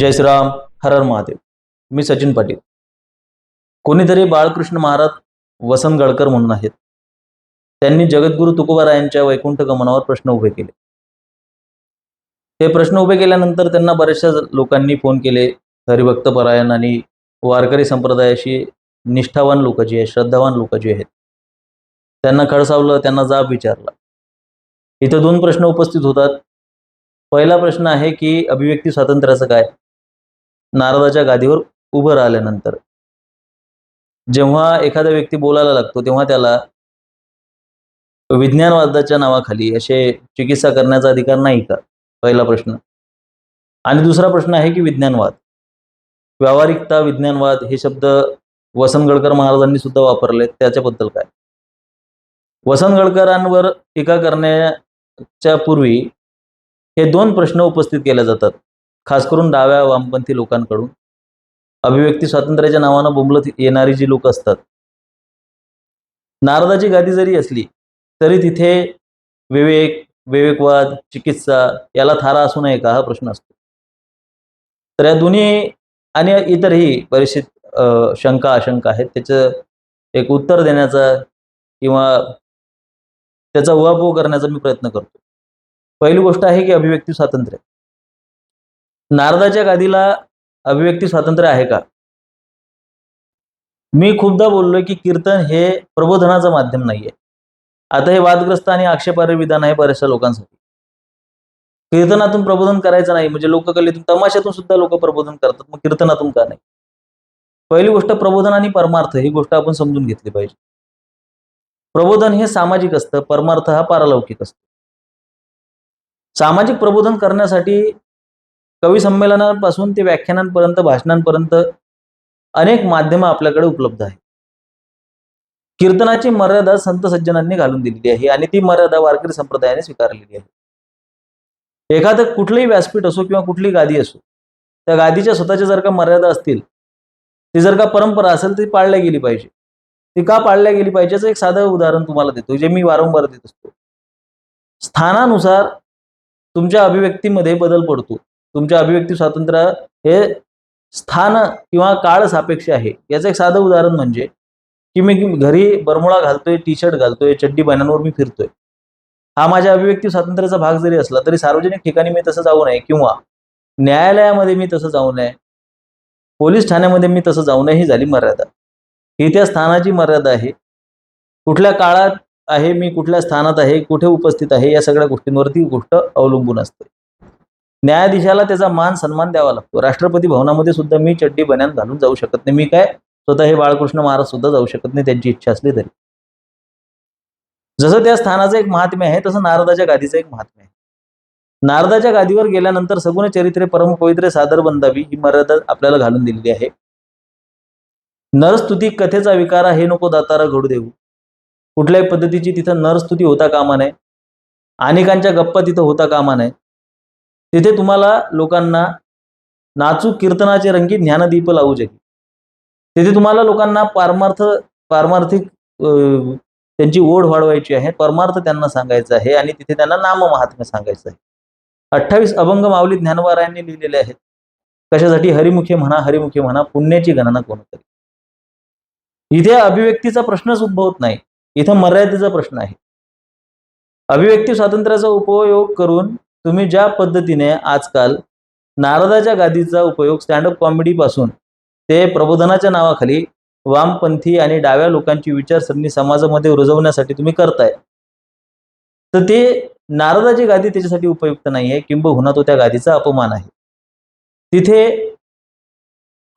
जय श्रीराम हर हर महादेव. मी सचिन पाटील. कोणीतरी बाळकृष्ण महाराज वसंत गडकर म्हणून आहेत. त्यांनी जगद्गुरु तुकोबारायांच्या वैकुंठ गमनावर प्रश्न उभे केले. ते प्रश्न उभे केल्यानंतर त्यांना बऱ्याचशा लोकांनी फोन केले. हरिभक्त परायण आणि वारकरी संप्रदायाशी निष्ठावान लोक जी आहेत श्रद्धावान लोक जी आहेत त्यांना खडसावलं त्यांना जाब विचारला. इथं दोन प्रश्न उपस्थित होतात. पहिला प्रश्न आहे की अभिव्यक्ती स्वातंत्र्याचं काय? नारदाच्या गादीवर उभं राहिल्यानंतर. जेव्हा एखादा व्यक्ती बोलायला लागतो तेव्हा त्याला विज्ञानवादाच्या नावाखाली असे चिकित्सा करण्याचा अधिकार नाही का? पहिला प्रश्न. आणि दुसरा प्रश्न आहे की विज्ञानवाद. व्यावहारिकता विज्ञानवाद हे शब्द वसंत गडकर महाराजांनी सुद्धा वापरले. त्याच्याबद्दल काय? वसंत गडकरांवर टीका करण्याच्या पूर्वी हे दोन प्रश्न उपस्थित केले जातात. खास करून डाव्या वामपंथी लोकांकडून. अभिव्यक्ती स्वातंत्र्याच्या नावानं बोंबलत येणारी जी लोक असतात. नारदाची गादी जरी असली तरी तिथे विवेक विवेकवाद चिकित्सा याला थारा असू नये का हा प्रश्न असतो. तर या दोन्ही आणि इतरही बरेचसे शंका आशंका आहेत. त्याचं एक उत्तर देण्याचा किंवा त्याचा उहापोह करण्याचा मी प्रयत्न करतो. पहिली गोष्ट आहे की अभिव्यक्ती स्वातंत्र्य. नारदाच्या गादीला अभिव्यक्ती स्वातंत्र्य आहे का? मी खूपदा बोललोय की कीर्तन हे प्रबोधनाचं माध्यम नाहीये. आता हे वादग्रस्त आणि आक्षेपार्ह विधान आहे बऱ्याचशा लोकांसाठी. कीर्तनातून प्रबोधन करायचं नाही म्हणजे लोककलेतून तमाशातून सुद्धा लोक प्रबोधन करतात मग कीर्तनातून का नाही? पहिली गोष्ट प्रबोधन आणि परमार्थ ही गोष्ट आपण समजून घेतली पाहिजे. प्रबोधन हे सामाजिक असतं परमार्थ हा पारलौकिक असतो. सामाजिक प्रबोधन करण्यासाठी कवी संमेलनापासून ते व्याख्यानांपर्यंत भाषणांपर्यंत अनेक माध्यमं आपल्याकडे उपलब्ध आहेत. कीर्तनाची मर्यादा संत सज्जनांनी घालून दिलेली आहे आणि ती मर्यादा वारकरी संप्रदायाने स्वीकारलेली आहे. एखादं कुठलंही व्यासपीठ असो किंवा कुठली गादी असो त्या गादीच्या स्वतःच्या जर का मर्यादा असतील ती जर का परंपरा असेल ती पाळल्या गेली पाहिजे. ती का पाळल्या गेली पाहिजे याचं एक साधं उदाहरण तुम्हाला देतो जे मी वारंवार देत असतो. स्थानानुसार तुमच्या अभिव्यक्तीमध्ये बदल पडतो. तुमच्या अभिव्यक्ती स्वातंत्र्य हे स्थान किंवा काळ सापेक्ष आहे. याचं एक साधं उदाहरण म्हणजे की मी घरी बरमुळा घालतोय टी शर्ट घालतोय चड्डी बाण्यावर मी फिरतोय. हा माझ्या अभिव्यक्ती स्वातंत्र्याचा भाग जरी असला तरी सार्वजनिक ठिकाणी मी तसं जाऊ नये किंवा न्यायालयामध्ये मी तसं जाऊ नये पोलीस ठाण्यामध्ये मी तसं जाऊ नये ही झाली मर्यादा. ही त्या स्थानाची मर्यादा आहे. कुठल्या काळात आहे मी कुठल्या स्थानात आहे कुठे उपस्थित आहे या सगळ्या गोष्टींवरती गोष्ट अवलंबून असते. न्यायाधीशाला त्याचा मान सन्मान द्यावा लागतो. राष्ट्रपती भवनामध्ये सुद्धा मी चड्डी बन्यान घालून जाऊ शकत नाही. मी काय? स्वतः हे बाळकृष्ण महाराज सुद्धा जाऊ शकत नाही त्यांची इच्छा असली तरी. जसं त्या स्थानाचं एक महात्म्य आहे तसं नारदाच्या गादीचं एक महात्म्य आहे. नारदाच्या गादीवर गेल्यानंतर सगुण चरित्रे परम पवित्रे सादर बंदावी ही मर्यादा आपल्याला घालून दिलेली आहे. नरस्तुती कथेचा विकारा हे नको दातारा घडू देऊ कुठल्याही पद्धतीची तिथं नरस्तुती होता कामा नये. अनेकांच्या गप्पा तिथं होता कामा नये. तिथे तुम्हाला लोकांना नाचू कीर्तनाचे रंगीत ज्ञानदीप लावू जगी तिथे तुम्हाला लोकांना पारमार्थ पारमार्थिक त्यांची ओढ वाढवायची आहे. परमार्थ त्यांना सांगायचा आहे आणि तिथे त्यांना नाम महात्म्य सांगायचं आहे. अठ्ठावीस अभंग माऊली ज्ञानवारायांनी लिहिलेले आहेत. कशासाठी? हरिमुखे म्हणा हरिमुखे म्हणा पुण्याची गणना कोणतरी इथे अभिव्यक्तीचा प्रश्नच उद्भवत नाही. इथं मर्यादेचा प्रश्न आहे. अभिव्यक्ती स्वातंत्र्याचा उपयोग करून तुम्ही ज्या पद्धतीने आजकाल नारदाच्या गादीचा उपयोग स्टँडअप कॉमेडी पासून ते प्रबोधनाच्या नावाखाली वामपंथी आणि डाव्या लोकांची विचारसरणी समाजामध्ये रुजवण्यासाठी तुम्ही करताय. तर ते नारदाची गादी त्याच्यासाठी उपयुक्त नाही आहे किंबहुना तो त्या गादीचा अपमान आहे. तिथे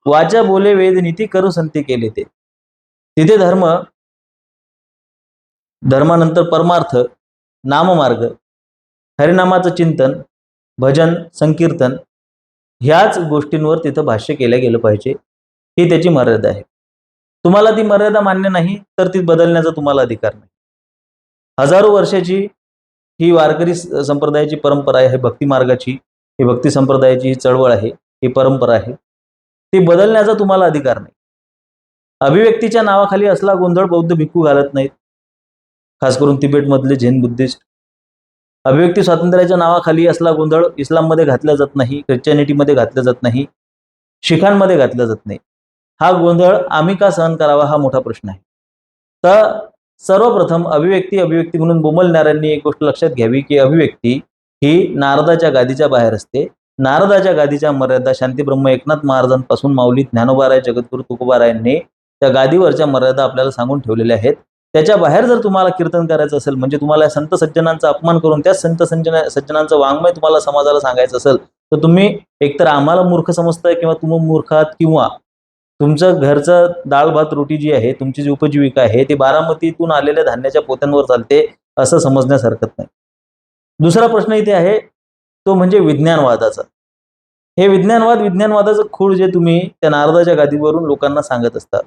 वाचा बोले वेद नीती करू संती केले ते. तिथे धर्म धर्मानंतर परमार्थ नाममार्ग हरिनामाचं चिंतन भजन संकीर्तन ह्याच गोष्टींवर तिथं भाष्य केलं गेलं पाहिजे. ही त्याची मर्यादा आहे. तुम्हाला ती मर्यादा मान्य नाही तर ती बदलण्याचा तुम्हाला अधिकार नाही. हजारो वर्षाची ही वारकरी संप्रदायाची परंपरा आहे भक्ती मार्गाची. ही भक्ती संप्रदायाची ही चळवळ आहे ही परंपरा आहे. ती बदलण्याचा तुम्हाला अधिकार नाही. अभिव्यक्तीच्या नावाखाली असला गोंधळ बौद्ध भिक्खू घालत नाहीत. खास करून तिबेटमधले झेन बुद्धिस्ट. अभिव्यक्ती स्वातंत्र्याच्या नावाखाली असला गोंधळ इस्लाममध्ये घातला जात नाही ख्रिश्चॅनिटीमध्ये घातला जात नाही शिखांमध्ये घातला जात नाही. हा गोंधळ आम्ही का सहन करावा हा मोठा प्रश्न आहे. तर सर्वप्रथम अभिव्यक्ती अभिव्यक्ती म्हणून बोमलणाऱ्यांनी एक गोष्ट लक्षात घ्यावी की अभिव्यक्ती ही नारदाच्या गादीच्या बाहेर असते. नारदाच्या गादीच्या मर्यादा शांतीब्रह्म एकनाथ महाराजांपासून माऊली ज्ञानोबाराय जगद्गुरु तुकोबारायांनी त्या गादीवरच्या मर्यादा आपल्याला सांगून ठेवलेल्या आहेत. त्याच्या बाहेर जर तुम्हाला कीर्तन करायचं असेल म्हणजे तुम्हाला संत सज्जनांचा अपमान करून त्या संत सज्जन सज्जनांचं वाङ्मय तुम्हाला समाजाला सांगायचं असेल तर तुम्ही एकतर आम्हाला मूर्ख समजताय किंवा तुम्ही मूर्ख आहात किंवा तुमचं घरचं डाळ भात रोटी जी आहे तुमची जी उपजीविका आहे ती बारामतीतून आलेल्या धान्याच्या पोत्यांवर चालते असं समजण्यास हरकत नाही. दुसरा प्रश्न इथे आहे तो म्हणजे विज्ञानवादाचा. हे विज्ञानवाद विज्ञानवादाचं खूळ जे तुम्ही त्या नारदाच्या गादीवरून लोकांना सांगत असता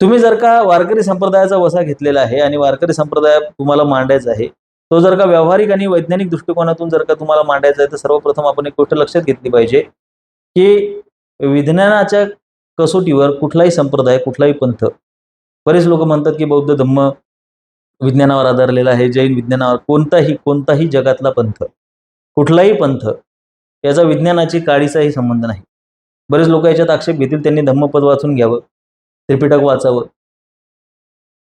तुम्ही जर का वारकरी संप्रदायाचा वसा घेतलेला आहे आणि वारकरी संप्रदाय तुम्हाला मांडायचा आहे तो जर का व्यावहारिक आणि वैज्ञानिक दृष्टिकोनातून जर का तुम्हाला मांडायचा आहे तर सर्वप्रथम आपण एक गोष्ट लक्षात घेतली पाहिजे की विज्ञानाच्या कसोटीवर कुठलाही संप्रदाय कुठलाही पंथ बरेच लोक म्हणतात की बौद्ध धम्म विज्ञानावर आधारलेला आहे जैन विज्ञानावर कोणताही कोणताही जगातला पंथ कुठलाही पंथ याचा विज्ञानाची काळीचाही संबंध नाही. बरेच लोक याच्यात आक्षेप घेतील त्यांनी धम्मपद वाचून घ्यावं. त्रिपिटक वाचावं.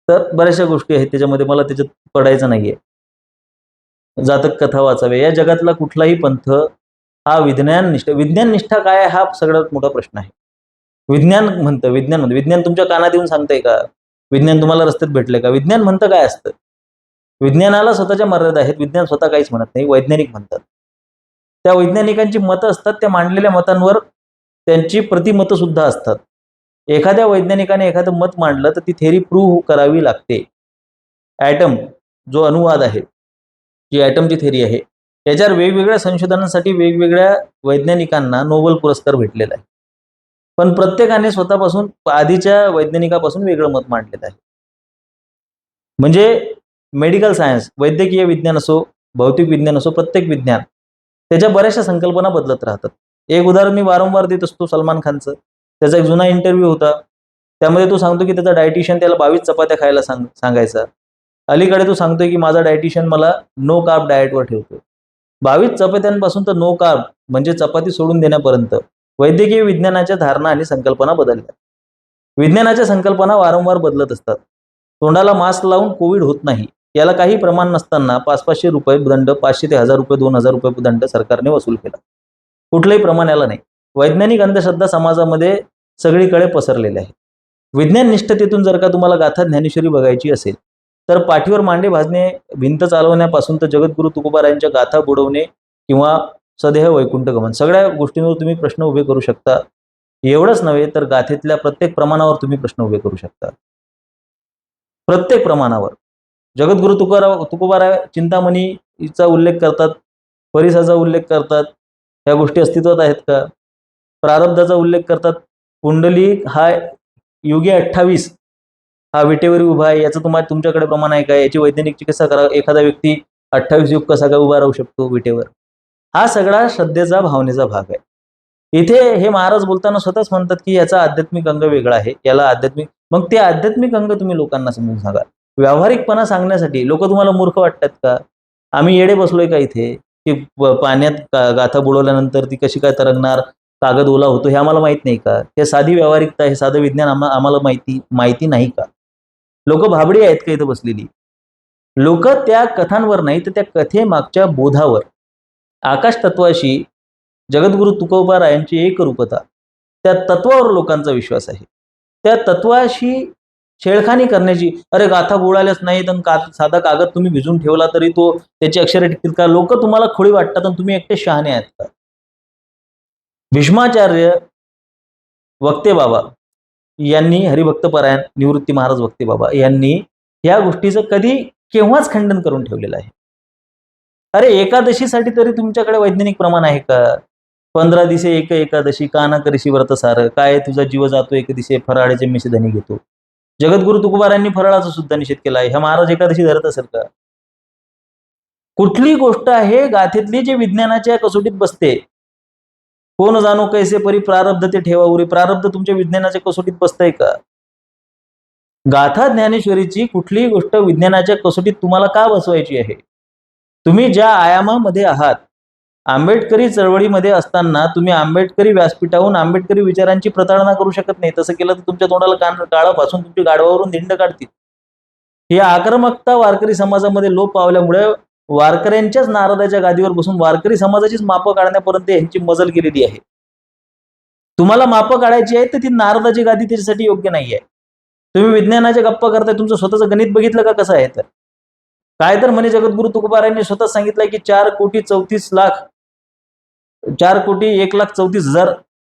तर बऱ्याचशा गोष्टी आहेत त्याच्यामध्ये मला त्याच्यात पडायचं नाहीये. जातक कथा वाचाव्या या जगातला कुठलाही पंथ हा विज्ञान निष्ठ विज्ञान निष्ठा काय हा सगळ्यात मोठा प्रश्न आहे. विज्ञान म्हणतं विज्ञान म्हणतं. विज्ञान तुमच्या कानात येऊन सांगतंय का? विज्ञान तुम्हाला रस्त्यात भेटलंय का? विज्ञान म्हणतं काय असतं? विज्ञानाला स्वतःच्या मर्यादा आहेत. विज्ञान स्वतः काहीच म्हणत नाही. वैज्ञानिक म्हणतात. त्या वैज्ञानिकांची मतं असतात. त्या मांडलेल्या मतांवर त्यांची प्रतिमतं सुद्धा असतात. एखाद्या वैज्ञानिकाने एखादं मत मांडलं तर ती थेरी प्रूव्ह करावी लागते. ॲटम जो अनुवाद आहे जी ॲटमची थेरी आहे याच्यावर वेगवेगळ्या संशोधनासाठी वेगवेगळ्या वैज्ञानिकांना नोबेल पुरस्कार भेटलेला आहे. पण प्रत्येकाने स्वतःपासून आधीच्या वैज्ञानिकापासून वेगळं मत मांडलेलं आहे. म्हणजे मेडिकल सायन्स वैद्यकीय विज्ञान असो भौतिक विज्ञान असो प्रत्येक विज्ञान त्याच्या बऱ्याचशा संकल्पना बदलत राहतात. एक उदाहरण मी वारंवार देत असतो सलमान खानचं. त्याचा एक जुना इंटरव्ह्यू होता. त्यामध्ये तो सांगतो की त्याचा डायटिशियन त्याला बावीस चपात्या खायला सांग सांगायचा. अलीकडे तो सांगतोय की माझा डायटिशियन मला नो कार्ब डाएटवर ठेवतो बावीस चपात्यांपासून तर नो कार्ब म्हणजे चपाती सोडून देण्यापर्यंत वैद्यकीय विज्ञानाच्या धारणा आणि संकल्पना बदलल्या. विज्ञानाच्या संकल्पना वारंवार बदलत असतात. तोंडाला मास्क लावून कोविड होत नाही. याला काही प्रमाण नसताना पाच पाचशे रुपये दंड पाचशे ते हजार रुपये दोन हजार रुपये दंड सरकारने वसूल केला. कुठलंही प्रमाण याला नाही. वैज्ञानिक अंधश्रद्धा समाजामध्ये सगळीकडे पसरलेले आहे विज्ञान निष्ठतेतून जर का तुम्हाला गाथा ज्ञानेश्वरी बघायची असेल तर पाठीवर मांडे भाजणे भिंत चालवण्यापासून तर जगद्गुरु तुकोबारायांच्या गाथा बुडवणे किंवा सदेह वैकुंठ गमन. सगळ्या गोष्टींवर तुम्ही प्रश्न उभे करू शकता. एवढंच नव्हे तर गाथेतल्या प्रत्येक प्रमाणावर तुम्ही प्रश्न उभे करू शकता. प्रत्येक प्रमाणावर. जगद्गुरु तुकाराव तुकोबाराय चिंतामणीचा उल्लेख करतात परिसाचा उल्लेख करतात. ह्या गोष्टी अस्तित्वात आहेत का? प्रारब्धाचा उल्लेख करतात. कुंडली हा युगे अठ्ठावीस हा विटेवर उभा आहे. याचं तुम्हाला तुमच्याकडे प्रमाण आहे का? याची वैज्ञानिक चिकित्सा करा एखादा व्यक्ती अठ्ठावीस युग कसा काय उभा राहू शकतो विटेवर? हा सगळा श्रद्धेचा भावनेचा भाग आहे. इथे हे महाराज बोलताना स्वतःच म्हणतात की याचा आध्यात्मिक अंग वेगळा आहे. याला आध्यात्मिक मग ते आध्यात्मिक अंग तुम्ही लोकांना समजून सांगा. व्यावहारिकपणा सांगण्यासाठी लोक तुम्हाला मूर्ख वाटतात का? आम्ही येडे बसलोय का इथे? की पाण्यात गाथा बुडवल्यानंतर ती कशी काय तरंगणार? कागद ओला होतो हे आम्हाला माहीत नाही का? हे साधी व्यावहारिकता हे साधं विज्ञान आम्हाला आम्हाला माहिती माहिती नाही का? लोक भाबडी आहेत का इथं बसलेली? लोक त्या कथांवर नाही तर त्या कथेमागच्या बोधावर. आकाश तत्वाशी जगद्गुरु तुकोबारायांची एकरूपता त्या तत्वावर लोकांचा विश्वास आहे. त्या तत्वाशी छेडखानी करण्याची अरे गाथा बोळाल्याच नाही तर का साधा कागद तुम्ही भिजून ठेवला तरी तो त्याची अक्षरे टिकतील का? लोक तुम्हाला खोळी वाटतात आणि तुम्ही एकटे शहाणे आहेत का? भीष्माचार्य वक्ते बाबा यांनी हरिभक्तपरायण निवृत्ती महाराज वक्ते बाबा यांनी या गोष्टीचं कधी केव्हाच खंडन करून ठेवलेलं आहे. अरे एकादशीसाठी तरी तुमच्याकडे वैज्ञानिक प्रमाण आहे का? पंधरा दिसे एक एकादशी काना करीशी व्रत सार? काय तुझा जीव जातो एक दिसे फराळाचे मिशधनी घेतो. जगद्गुरु तुकोबारांनी फराळाचा सुद्धा निषेध केला आहे. ह्या महाराज एकादशी धरत असेल का? कुठली गोष्ट आहे गाथेतली जी विज्ञानाच्या कसोटीत बसते? कोण जाणो कैसे परी प्रारब्ध ते ठेवा उरी. प्रारब्ध तुमच्या विज्ञानाच्या कसोटीत बसतंय का? गाथा ज्ञानेश्वरीची कुठलीही गोष्ट विज्ञानाच्या कसोटीत तुम्हाला का बसवायची आहे? तुम्ही ज्या आयामामध्ये आहात आंबेडकरी चळवळीमध्ये असताना तुम्ही आंबेडकरी व्यासपीठाहून आंबेडकरी विचारांची प्रताडणा करू शकत नाही. तसं केलं तर तुमच्या तोंडाला कान काळं पासून तुमची गाडवावरून धिंड काढतील. ही आक्रमकता वारकरी समाजामध्ये लोप पावल्यामुळे वारकऱ्यांच्याच नारदाच्या गादीवर बसून वारकरी समाजाचीच मापं काढण्यापर्यंत यांची मजल गेलेली आहे. तुम्हाला मापं काढायची आहे तर ती नारदाची गादी त्याच्यासाठी योग्य नाही आहे तुम्ही विज्ञानाच्या गप्पा करताय तुमचं स्वतःचं गणित बघितलं का कसं आहे तर? काय तर म्हणे जगद्गुरु तुकोबारायांनी स्वतः सांगितलंय की चार कोटी चौतीस लाख चार कोटी एक लाख चौतीस हजार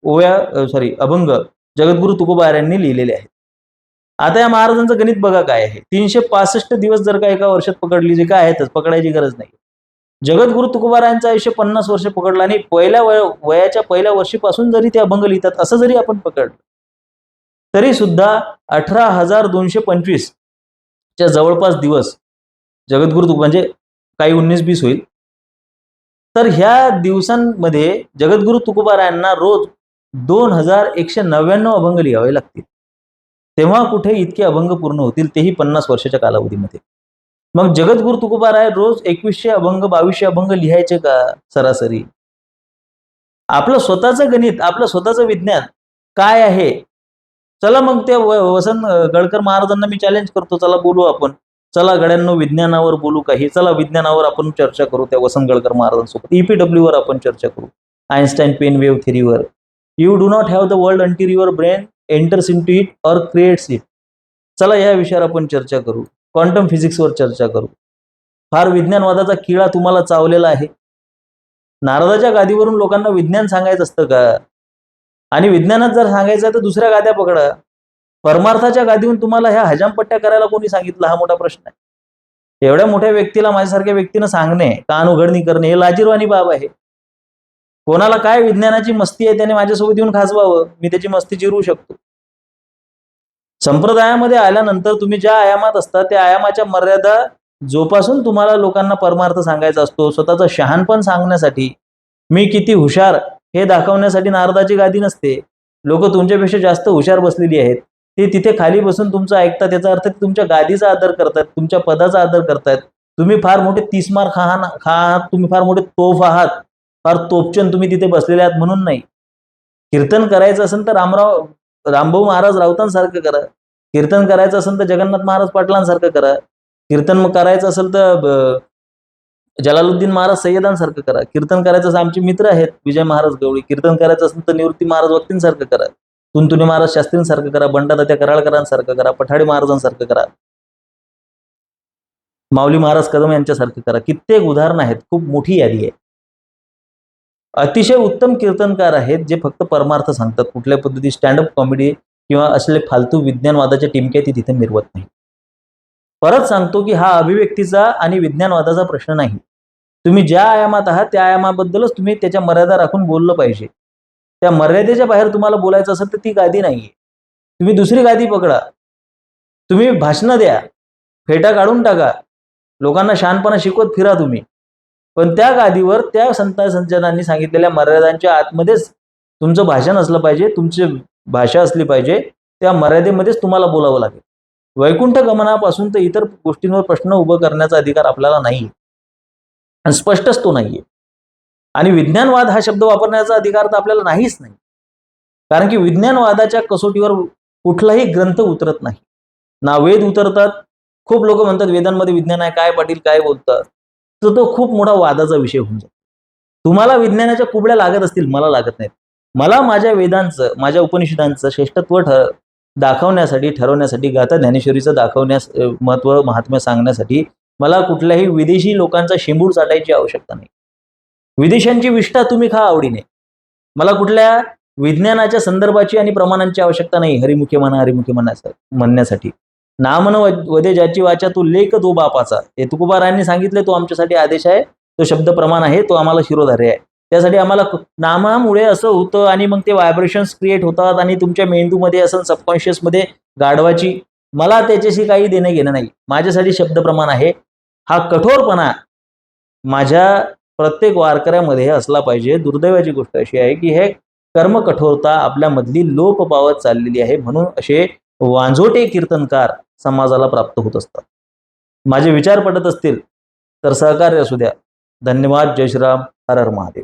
ओव्या सॉरी अभंग जगद्गुरु तुकोबारायांनी लिहिलेले आहेत. आता या महाराजांचं गणित बघा काय आहे. तीनशे पासष्ट दिवस जर का एका वर्षात पकडली जे काय आहेतच पकडायची गरज नाही. जगद्गुरु तुकोबारायांचं आयुष्य पन्नास वर्ष पकडलं आणि पहिल्या वय वयाच्या पहिल्या वर्षीपासून जरी ते अभंग लिहितात असं जरी आपण पकडलं तरी सुद्धा अठरा हजार दोनशे पंचवीस च्या जवळपास दिवस जगद्गुरु तुक म्हणजे काही उन्नीस बीस होईल. तर ह्या दिवसांमध्ये जगद्गुरु तुकोबारायांना रोज दोन हजार एकशे नव्याण्णव अभंग लिहावे लागतील. तेव्हा कुठे इतके अभंग पूर्ण होतील तेही पन्नास वर्षाच्या कालावधीमध्ये. मग जगद्गुरु तुकोबाराय रोज एकवीसशे अभंग बावीसशे अभंग लिहायचे का सरासरी? आपलं स्वतःचं गणित आपलं स्वतःचं विज्ञान काय आहे? चला मग ते वसंत गडकर महाराजांना मी चॅलेंज करतो चला बोलू आपण. चला गड्यांनो विज्ञानावर बोलू काही. चला विज्ञानावर आपण चर्चा करू त्या वसंत गडकर महाराजांसोबत. ईपीडब्ल्यूवर आपण चर्चा करू. Einstein pen wave थेरीवर you do not have the world until brain enters into it or creates it चला या विषयावर आपण चर्चा करू. क्वांटम फिजिक्सवर चर्चा करू. फार विज्ञानवादाचा किळा तुम्हाला चावलेला आहे. नारदाच्या गादीवरून लोकांना विज्ञान सांगायचं असतं का? आणि विज्ञानात जर सांगायचं तर दुसऱ्या गाद्या पकडा. परमार्थाच्या गादीहून तुम्हाला ह्या हजामपट्ट्या करायला कोणी सांगितलं? हा मोठा प्रश्न आहे. एवढ्या मोठ्या व्यक्तीला माझ्यासारख्या व्यक्तीनं सांगणे कान उघडणी करणे हे लाजीरवाणी बाब आहे. कोणाला काय विज्ञानाची मस्ती आहे त्याने माझ्यासोबत येऊन खासवावं मी त्याची मस्ती जिरू शकतो. संप्रदायामध्ये आल्यानंतर तुम्ही ज्या आयामात असता त्या आयामाच्या मर्यादा जोपासून तुम्हाला लोकांना परमार्थ सांगायचा असतो. स्वतःचं शहाणपण सांगण्यासाठी मी किती हुशार हे दाखवण्यासाठी नारदाची गादी नसते. लोक तुमच्यापेक्षा जास्त हुशार बसलेली आहेत. ते तिथे खाली बसून तुमचं ऐकतात. त्याचा अर्थ तुमच्या गादीचा आदर करतात तुमच्या पदाचा आदर करतायत तुम्ही फार मोठे तीसमार खा खा आहात तुम्ही फार मोठे तोफ आहात. फार तोपचन तुम्ही तिथे बसलेले आहात म्हणून नाही. कीर्तन करायचं असेल तर रामराव रामभाऊ महाराज राऊतांसारखं करा. कीर्तन करायचं असेल तर जगन्नाथ महाराज पाटलांसारखं करा. कीर्तन मग करायचं असेल तर जलालुद्दीन महाराज सय्यदांसारखं करा. कीर्तन करायचं असं आमचे मित्र आहेत विजय महाराज गवळी. कीर्तन करायचं असेल तर निवृत्ती महाराज वक्तींसारखं करा. तुनतुने महाराज शास्त्रींसारखं करा. बंडादात्या कराळकरांसारखं करा. पठाडे महाराजांसारखं करा. माऊली महाराज कदम यांच्यासारखं करा. कित्येक उदाहरणं आहेत. खूप मोठी यादी आहे. अतिशय उत्तम कीर्तनकार आहेत जे फक्त परमार्थ सांगतात. कुठल्या पद्धती स्टँडअप कॉमेडी किंवा असले फालतू विज्ञानवादाच्या टिमक्या ती तिथे मिरवत नाही. परत सांगतो की हा अभिव्यक्तीचा आणि विज्ञानवादाचा प्रश्न नाही. तुम्ही ज्या आयामात आहात त्या आयामाबद्दलच तुम्ही त्याच्या मर्यादा राखून बोललं पाहिजे. त्या मर्यादेच्या बाहेर तुम्हाला बोलायचं असेल तर ती गादी नाहीये. तुम्ही दुसरी गादी पकडा. तुम्ही भाषणं द्या. फेटा काढून टाका. लोकांना शहाणपणा शिकवत फिरा तुम्ही. पण त्या गादीवर त्या संत संचनांनी सांगितलेल्या मर्यादांच्या आतमध्येच तुमचं भाषण असलं पाहिजे तुमची भाषा असली पाहिजे त्या मर्यादेमध्येच तुम्हाला बोलावं लागेल. वैकुंठ गमनापासून तर इतर गोष्टींवर प्रश्न उभं करण्याचा अधिकार आपल्याला नाही आणि स्पष्टच तो नाहीये. आणि विज्ञानवाद हा शब्द वापरण्याचा अधिकार तर आपल्याला नाहीच नाही कारण की विज्ञानवादाच्या कसोटीवर कुठलाही ग्रंथ उतरत नाही. ना वेद उतरतात. खूप लोक म्हणतात वेदांमध्ये विज्ञान आहे काय पाटील काय बोलतात? तर तो खूप मोठा वादाचा विषय होऊन जातो. तुम्हाला विज्ञानाच्या कुबड्या लागत असतील मला लागत नाहीत. मला माझ्या वेदांचं माझ्या उपनिषदांचं श्रेष्ठत्व ठर दाखवण्यासाठी ठरवण्यासाठी गाथा ज्ञानेश्वरीचं दाखवण्यास महत्त्व महात्म्य सांगण्यासाठी मला कुठल्याही विदेशी लोकांचा शेंबूड चाटायची आवश्यकता नाही. विदेशांची विष्ठा तुम्ही खा आवडीने. मला कुठल्या विज्ञानाच्या संदर्भाची आणि प्रमाणांची आवश्यकता नाही हरिमुखे म्हणा हरिमुखे म्हणण्यासा म्हणण्यासाठी. नामन वदे ज्याची वाचा तो लेख तो बापाचा. हे तुकोबारायांनी सांगितले तो आमच्यासाठी आदेश आहे. तो शब्द प्रमाण आहे तो आम्हाला शिरोधार्य आहे. त्यासाठी आम्हाला नामामुळे असं होतं आणि मग ते व्हायब्रेशन्स क्रिएट होतात आणि तुमच्या मेंदूमध्ये असं सबकॉन्शियसमध्ये गाढवाची मला त्याच्याशी काही देणं घेणं नाही. माझ्यासाठी शब्द प्रमाण आहे. हा कठोरपणा माझ्या प्रत्येक वारकऱ्यामध्ये असला पाहिजे. दुर्दैवाची गोष्ट अशी आहे की हे कर्म कठोरता आपल्यामधली लोप पावत चाललेली आहे म्हणून असे वांझोटे कीर्तनकार समाजाला प्राप्त होत असतात. माझे विचार पडत असतील तर सहकार्य असू द्या. धन्यवाद. जय श्रीराम. हर हर महादेव.